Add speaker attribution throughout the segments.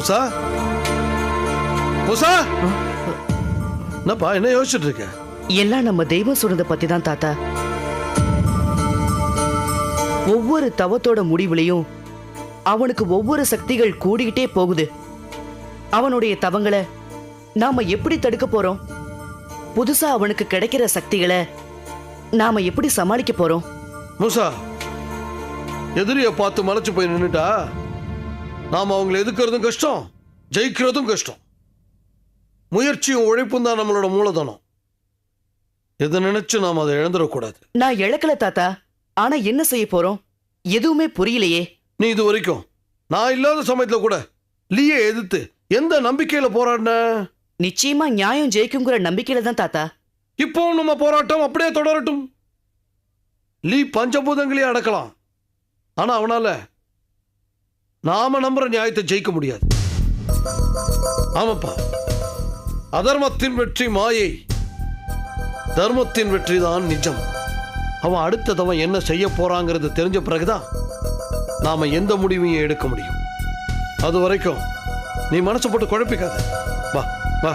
Speaker 1: மூசா? மூசா? என்னப்பா என்ன யோசிச்சுட்டு இருக்க
Speaker 2: எல்லாம் நம்ம தெய்வம் சொன்னதை பத்தி தான் தாத்தா. ஒவ்வொரு தவத்தோட முடிவுலையும் அவனுக்கு ஒவ்வொரு சக்திகள் கூடிக்கிட்டே போகுது. அவனுடைய தவங்களை நாம எப்படி தடுக்க போறோம்? புதுசா அவனுக்கு கிடைக்கிற சக்திகளை நாம எப்படி சமாளிக்க போறோம்?
Speaker 1: மூசா எதிரிய பார்த்து மலைச்சு போய் நின்னுட்டா? நாம அவங்களை எதுக்குறதும் கஷ்டம் ஜெயிக்கிறதும் கஷ்டம். முயற்சியும் உழைப்பும் தான் நம்மளோட மூலதனம். எதை நினைச்சு நாம் அதை இழந்துடக்கூடாது.
Speaker 2: நான் இழக்கல தாத்தா. ஆனா என்ன செய்ய போறோம்? எதுவுமே புரியலையே.
Speaker 1: நீ இது வரைக்கும் நான் இல்லாத சமயத்துல கூட லீயை எதிர்த்து எந்த நம்பிக்கையில போராடின?
Speaker 2: நிச்சயமா நியாயம் ஜெயிக்குங்கிற நம்பிக்கையில தான் தாத்தா.
Speaker 1: இப்போவும் நம்ம போராட்டம் அப்படியே தொடரட்டும். லீ பஞ்சபூதங்களையே அடக்கலாம். ஆனா அவனால நாம நம்புற நியாயத்தை ஜெயிக்க முடியாது. ஆமாப்பா. அதர்மத்தின் வெற்றி மாயை. தர்மத்தின் வெற்றி தான் நிஜம். அவன் அடுத்ததவன் என்ன செய்ய போறாங்கிறது தெரிஞ்ச பிறகுதான் நாம எந்த முடிவையும் எடுக்க முடியும். அது வரைக்கும் நீ மனசு போட்டு குழப்பிக்காத. வா வா.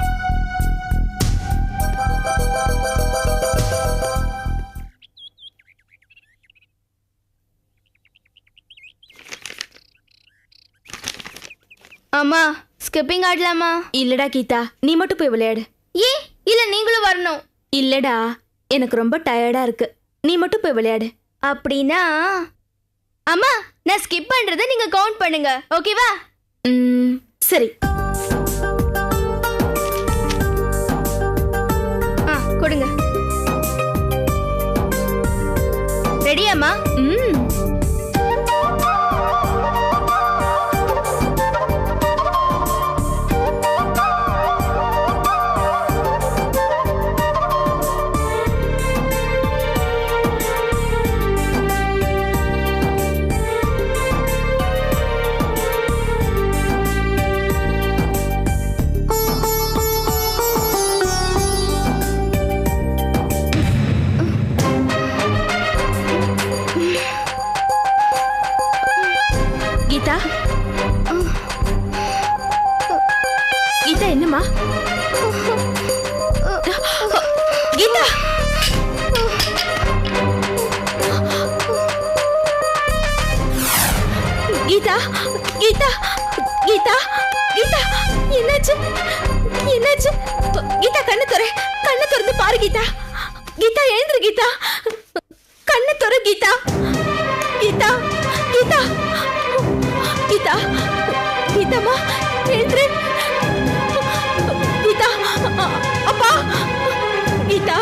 Speaker 3: அம்மா ஸ்கிப்பிங் ஆடலாமா?
Speaker 4: இல்லடா கீதா நீ மட்டும் போய் விளையாடு.
Speaker 3: ஏ இல்ல நீங்களும் வரணும்.
Speaker 4: இல்லடா எனக்கு ரொம்ப டயர்டா இருக்கு. நீ மட்டும் போய் விளையாடு.
Speaker 3: அப்படின்னா அம்மா நான் ஸ்கிப் பண்றதை நீங்க கவுண்ட் பண்ணுங்க. ஓகேவா
Speaker 4: ம், சரி. கீதா. கீதா எழுந்துரு கீதா. கண்ணு துற கீதா. கீதா கீதா. கீதா கீதாமா எழுந்துரு. கீதா அப்பா. கீதா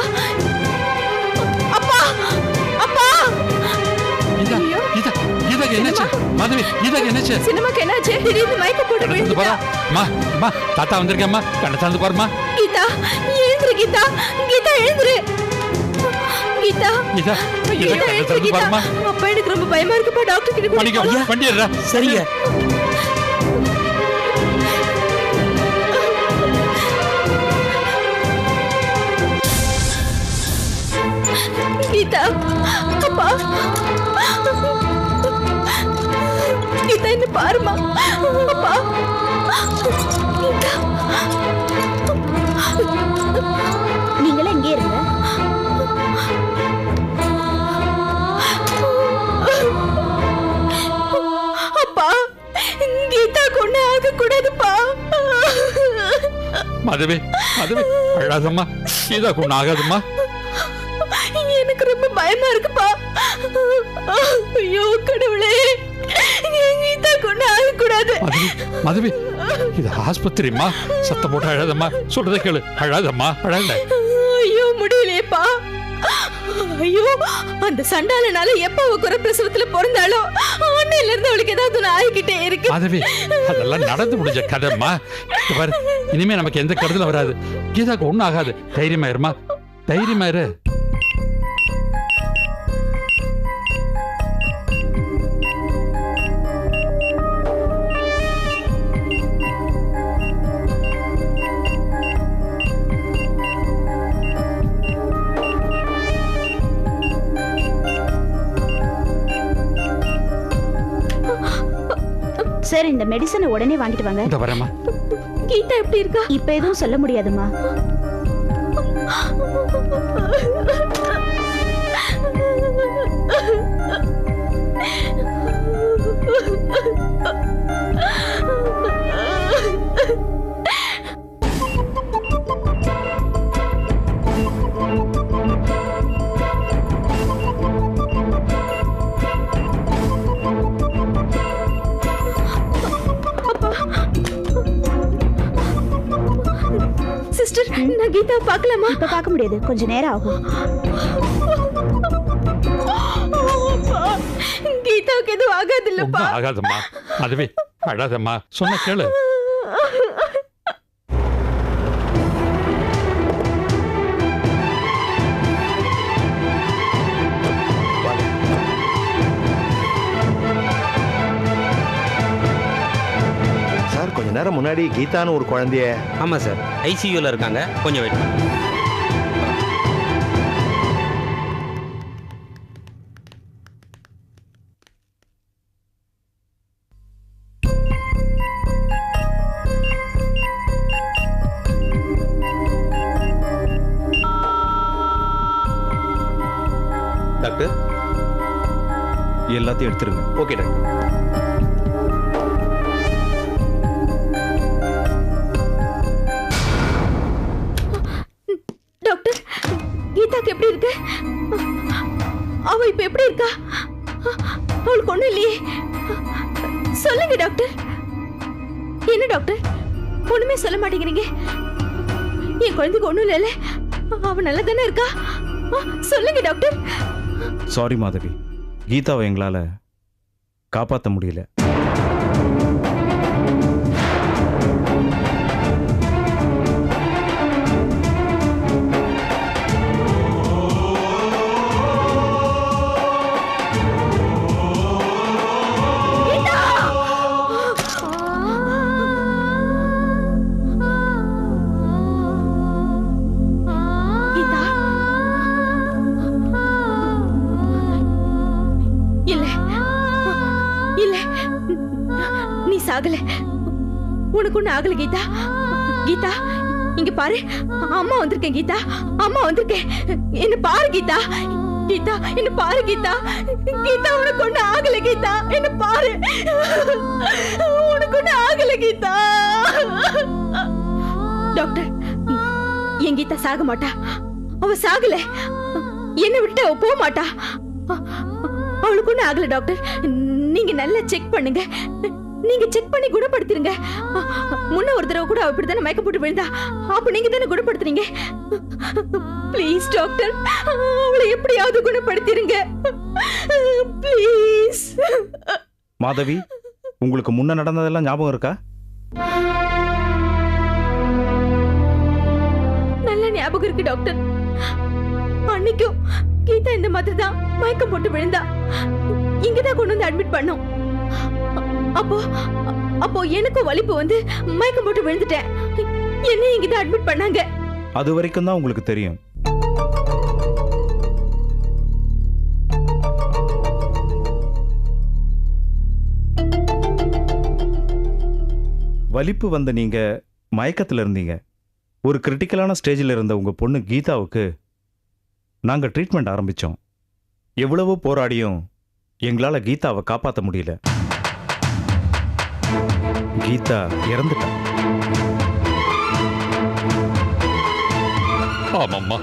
Speaker 5: கீதாக்கு என்னாச்சு மாதவி கீதாக்கு என்னாச்சு
Speaker 4: சினிமாக்கு என்னாச்சு திடீர்னு போட்டு
Speaker 5: திறந்து பாரா அம்மா அம்மா தாத்தா வந்திருக்கேம்மா. கண்ணை திறந்து பாருமா
Speaker 4: கீதா எழுந்துரு கீதா. கீதா எழுந்துரு. கீதா.
Speaker 5: கீதா கீதா
Speaker 4: எழுந்துரு கீதா.
Speaker 5: பாருமா
Speaker 4: அப்பா எனக்கு ரொம்ப பயமா இருக்குப்பா டாக்டர் கிட்ட.
Speaker 5: வண்டி ஏறுடா
Speaker 2: சரிங்க.
Speaker 4: கீதா அப்பா. என்ன பாருமா. அப்பா. நீங்களே இங்கே இருங்க. அப்பா கீதா கொண்டு ஆக கூடாதுப்பா
Speaker 5: மாதவி மாதவி அழாதம்மா. கீதா கொண்டு ஆகாதம்மா.
Speaker 4: எனக்கு ரொம்ப பயமா இருக்குப்பா. ஐயோ கடவுளே. கீதா கொண்டு ஆக கூடாது
Speaker 5: மாதவி இது ஆஸ்பத்திரிம்மா? சத்தம் போட்டு அழாதம்மா. சொல்றதை கேளு. அழாதம்மா அழாத.
Speaker 4: ஐயோ முடியலையேப்பா. ஐயோ அந்த சண்டாலனால எப்ப அவ குறை பிரசவத்துல பிறந்தாளோ அன்னையில இருந்து அவளுக்கு ஏதாவது ஒண்ணு ஆகிக்கிட்டே இருக்கு.
Speaker 5: மாதவி அதெல்லாம் நடந்து முடிஞ்ச கதைம்மா. பாரு இனிமே நமக்கு எந்த கருதலும் வராது. கீதாக்கு ஒண்ணும் ஆகாது. தைரியமா இருமா
Speaker 6: சார் இந்த மெடிசனை உடனே வாங்கிட்டு வாங்க.
Speaker 5: இந்த வரமா
Speaker 4: கீதா எப்படி இருக்கா?
Speaker 6: இப்ப எதுவும் சொல்ல முடியாதுமா
Speaker 4: நான் கீதா பார்க்கலாமா?
Speaker 6: இப்ப பார்க்க முடியாது. கொஞ்ச நேரம் ஆகும்.
Speaker 4: கீதாவுக்கு எதுவும் ஆகாது இல்லப்பா
Speaker 5: ஆகாதம்மா. அதுவே அழாதம்மா. சொன்ன கேளு.
Speaker 7: கொஞ்ச நேரம் முன்னாடி கீதான்னு ஒரு குழந்தைய
Speaker 8: ஆமாம் சார். ஐசியூவில் இருக்காங்க. கொஞ்சம் வெயிட் டாக்டர்?
Speaker 7: எல்லாத்தையும் எடுத்துருங்க.
Speaker 8: Okay doctor.
Speaker 4: அவ இப்ப எப்படி இருக்கா? அவளுக்கு ஒண்ணும் இல்லையே. சொல்லுங்க டாக்டர். என்ன டாக்டர்? ஒண்ணுமே சொல்ல மாட்டேங்கிறீங்க. என் குழந்தைக்கு ஒண்ணும் இல்லைல்ல. அவ நல்லா தானே இருக்கா? ஆ, சொல்லுங்க டாக்டர்.
Speaker 7: சாரி மாதவி. கீதாவை எங்களால காப்பாற்ற முடியல.
Speaker 4: உனக்கு ஒண்ணு ஆகல கீதா. கீதா இங்க பாரு. அம்மா வந்திருக்கேன் கீதா. அம்மா வந்திருக்கேன். என்ன பாரு கீதா. கீதா என்ன பாரு கீதா. கீதா உனக்கு ஒண்ணு ஆகல கீதா. என்ன பாரு. உனக்கு ஒண்ணு ஆகல கீதா. டாக்டர் என் கீதா சாக மாட்டா. அவ சாகல. என்ன விட்டு அவ போக மாட்டா. அவளுக்கு ஒண்ணு ஆகல டாக்டர். நீங்க நல்லா செக் பண்ணுங்க. நீங்க செக் பண்ணி குணப்படுத்திருங்க. முன்ன ஒரு தடவை கூட அவ இப்படித்தானே மயக்க போட்டு விழுந்தா? அப்ப நீங்க தானே குணப்படுத்துறீங்க ப்ளீஸ் டாக்டர் அவளை எப்படியாவது குணப்படுத்திருங்க. ப்ளீஸ்
Speaker 7: மாதவி உங்களுக்கு முன்ன நடந்ததெல்லாம் ஞாபகம் இருக்கா?
Speaker 4: நல்ல ஞாபகம் இருக்கு டாக்டர் அன்னைக்கும் கீதா இந்த மாதிரி தான் மயக்கம் போட்டு விழுந்தா. இங்கதான் கொண்டு வந்து அட்மிட் பண்ணோம். அப்போ அப்போ எனக்கும் வலிப்பு வந்து மயக்கம் போட்டு விழுந்துட்டேன். என்ன இங்கதான் அட்மிட் பண்ணாங்க.
Speaker 7: அது வரைக்கும் தான் உங்களுக்கு தெரியும். வலிப்பு வந்த நீங்க மயக்கத்துல இருந்தீங்க. ஒரு கிரிட்டிக்கலான ஸ்டேஜில் இருந்த உங்க பொண்ணு கீதாவுக்கு நாங்க ட்ரீட்மெண்ட் ஆரம்பிச்சோம். எவ்வளவோ போராடியும் எங்களால கீதாவை காப்பாற்ற முடியல. கீதா இறந்துட்டா.
Speaker 5: ஆமாம்மா.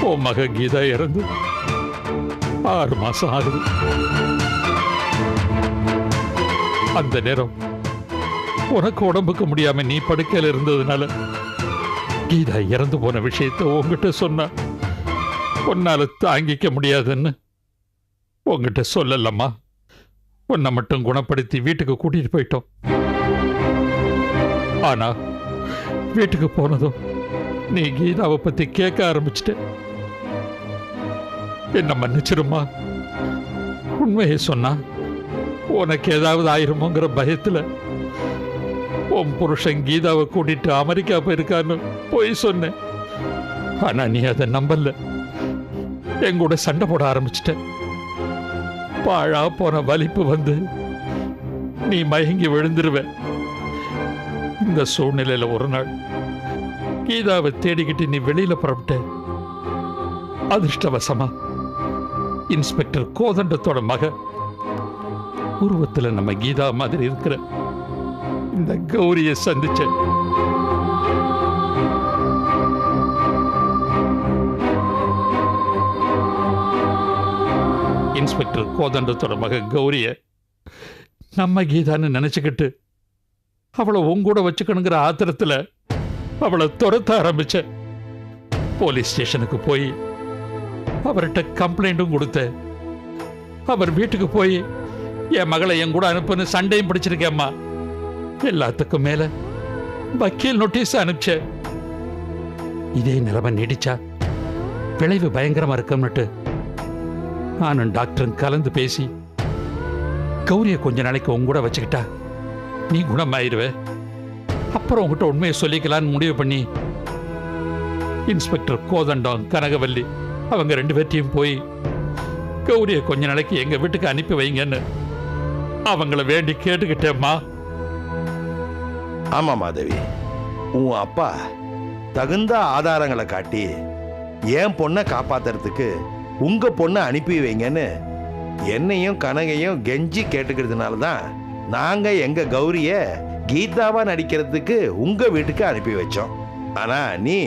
Speaker 5: உன் மக கீதா இறந்து ஆறு மாசம் ஆகுது. அந்த நேரம் உனக்கு உடம்புக்கு முடியாம நீ படுக்கையில இருந்ததுனால கீதா இறந்து போன விஷயத்த உங்ககிட்ட சொன்ன உன்னால தாங்கிக்க முடியாதுன்னு உங்ககிட்ட சொல்லலம்மா. உன்னை மட்டும் குணப்படுத்தி வீட்டுக்கு கூட்டிட்டு போயிட்டோம். ஆனா வீட்டுக்கு போனதும் நீ கீதாவை பத்தி கேட்க ஆரம்பிச்சிட்ட. என்ன மன்னிச்சிருமா உண்மையை சொன்னா உனக்கு ஏதாவது ஆயிருமோங்கிற பயத்துல உன் புருஷன் கீதாவை கூட்டிட்டு அமெரிக்கா போயிருக்கான்னு போய் சொன்னேன். ஆனா நீ அதை நம்பல. எங்கூட சண்டை போட ஆரம்பிச்சிட்ட. பாழா போன வலிப்பு வந்து நீ மயங்கி விழுந்துருவ. இந்த சூழ்நிலையில ஒரு நாள் கீதாவை தேடிக்கிட்டு நீ வெளியில புறப்பட்ட அதிர்ஷ்டவசமா இன்ஸ்பெக்டர் கோதண்டத்தோட மக உருவத்துல நம்ம கீதா மாதிரி இருக்கிற இந்த கௌரியை சந்திச்சேன் இன்ஸ்பெக்டர் கோதண்டத்தோட மக கௌரிய நம்ம கீதான்னு நினச்சிக்கிட்டு அவளை உங்கூட வச்சுக்கணுங்கிற ஆத்திரத்தில் அவளை துரத்த ஆரம்பிச்சேன் போலீஸ் ஸ்டேஷனுக்கு போய் அவர்கிட்ட கம்ப்ளைண்ட்டும் கொடுத்தேன் அவர் வீட்டுக்கு போய் என் மகளை என் கூட அனுப்புன்னு சண்டையும் பிடிச்சிருக்கேம்மா. எல்லாத்துக்கும் மேல வக்கீல் நோட்டீஸ் அனுப்பிச்சேன் இதே நிலைமை நீடிச்சா விளைவு பயங்கரமா இருக்கும்னுட்டு நானும் டாக்டரும் கலந்து பேசி கௌரிய கொஞ்ச நாளைக்கு உங்க கூட வச்சுக்கிட்டா நீ குணமாயிருவ? அப்புறம் உங்ககிட்ட உண்மையை சொல்லிக்கலான்னு முடிவு பண்ணி இன்ஸ்பெக்டர் கோதண்டம் கனகவல்லி அவங்க ரெண்டு பேர்த்தையும் போய் கௌரியை கொஞ்ச நாளைக்கு எங்க வீட்டுக்கு அனுப்பி வைங்கன்னு அவங்கள வேண்டி கேட்டுக்கிட்டேம்மா.
Speaker 9: ஆமா மாதவி. உன் அப்பா தகுந்த ஆதாரங்களை காட்டி என் பொண்ணை காப்பாத்துறதுக்கு உங்கள் பொண்ணை அனுப்பி வைங்கன்னு என்னையும் கனகையும் கெஞ்சி கேட்டுக்கிறதுனால தான் நாங்கள் எங்கள் கௌரியை கீதாவாக நடிக்கிறதுக்கு உங்கள் வீட்டுக்கு அனுப்பி வச்சோம். ஆனால் நீ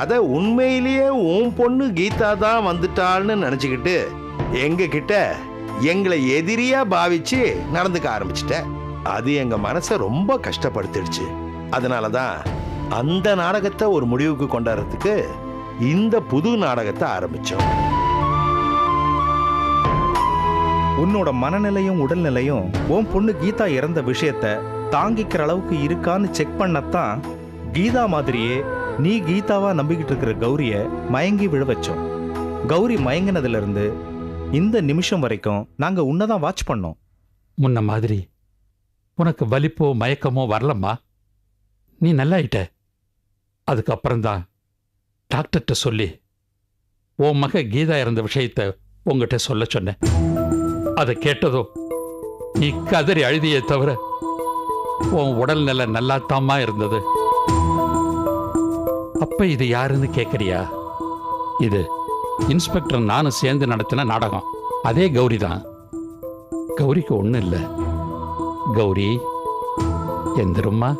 Speaker 9: அதை உண்மையிலேயே உன் பொண்ணு கீதா தான் வந்துட்டாள்னு நினச்சிக்கிட்டு எங்ககிட்ட எங்களை எதிரியாக பாவிச்சு நடந்துக்க ஆரம்பிச்சிட்ட. அது எங்கள் மனசை ரொம்ப கஷ்டப்படுத்திடுச்சு. அதனால தான் அந்த நாடகத்தை ஒரு முடிவுக்கு கொண்டாடுறதுக்கு இந்த புது நாடகத்தை ஆரம்பித்தோம்
Speaker 7: உன்னோட மனநிலையும் உடல்நிலையும் உன் பொண்ணு கீதா இறந்த விஷயத்த தாங்கிக்கிற அளவுக்கு இருக்கான்னு செக் பண்ணத்தான் கீதா மாதிரியே நீ கீதாவா நம்பிக்கிட்டு இருக்கிற கௌரிய மயங்கி விழ வச்சோம். கௌரி மயங்கினதுல இருந்து இந்த நிமிஷம் வரைக்கும் நாங்க உன்னதான் வாட்ச் பண்ணோம்.
Speaker 5: முன்ன மாதிரி உனக்கு வலிப்போ மயக்கமோ வரலம்மா. நீ நல்லாயிட்ட. அதுக்கப்புறம்தான் டாக்டர்கிட்ட சொல்லி உன் மக கீதா இறந்த விஷயத்த உங்ககிட்ட சொல்ல சொன்னேன். அதை கேட்டதோ நீ கதறி அழுதியே தவிர உன் உடல்நிலை நல்லாத்தாமா இருந்தது. அப்ப இது யாருன்னு கேட்கறியா இது இன்ஸ்பெக்டர் நானும் சேர்ந்து நடத்தின நாடகம். அதே கௌரி தான். கௌரிக்கு ஒன்றும் இல்லை. கௌரி எந்திரம்மா.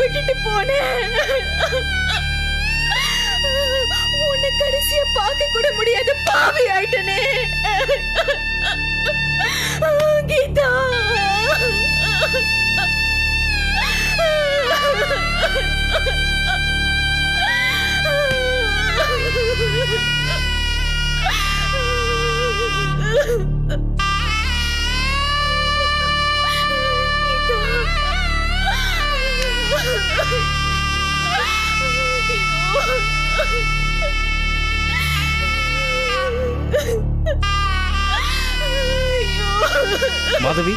Speaker 4: விட்டுட்டு போனேன். உன்னை கடைசிய பார்க்க கூட முடியாத பாவி ஆயிட்டனே. கீதா. கீதா
Speaker 7: மாதவி.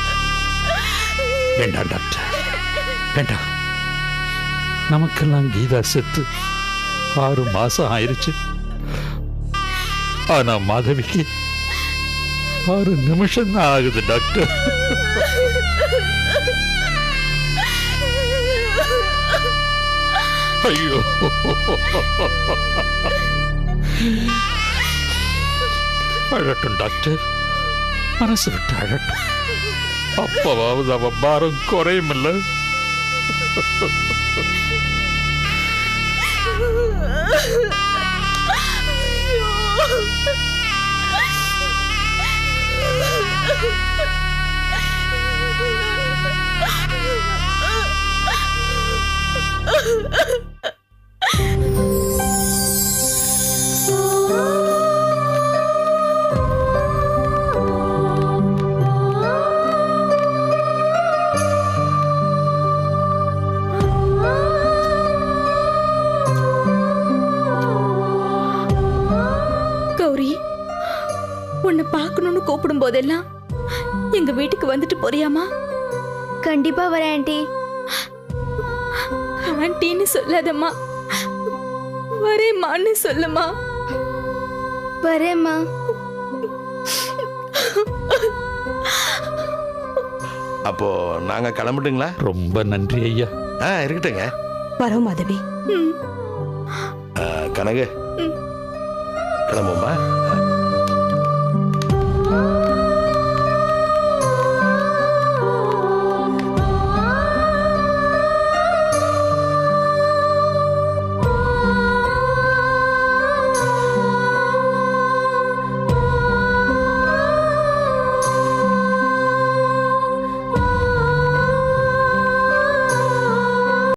Speaker 5: வேண்டாம் டாக்டர். வேண்டாம். நமக்கெல்லாம் கீதா செத்து ஆறு மாசம் ஆயிருச்சு. ஆனா மாதவிக்கு ஆறு நிமிஷம் தான் ஆகுது டாக்டர். ஐயோ. அழட்டும் டாக்டர். மனசு விட்டு அழட்டும். அப்பவாவது அவ பாரம் குறையும் குறையுமில்ல
Speaker 4: கௌரி உன்னை பார்க்கணும்னு கூப்பிடும் போதெல்லாம் எங்க வீட்டுக்கு வந்துட்டு போறியாமா
Speaker 3: கண்டிப்பா வரேன் ஆண்டி.
Speaker 4: ஆன்ட்டின்னு சொல்லாதம்மா. வரேம்மான்னு சொல்லுமா
Speaker 3: வரேம்மா.
Speaker 9: அப்போ நாங்க கிளம்பட்டுங்களா?
Speaker 5: ரொம்ப நன்றி ஐயா.
Speaker 9: ஆ இருக்கட்டுங்க.
Speaker 10: வரோம் மாதவி.
Speaker 9: கனகு. கிளம்புமா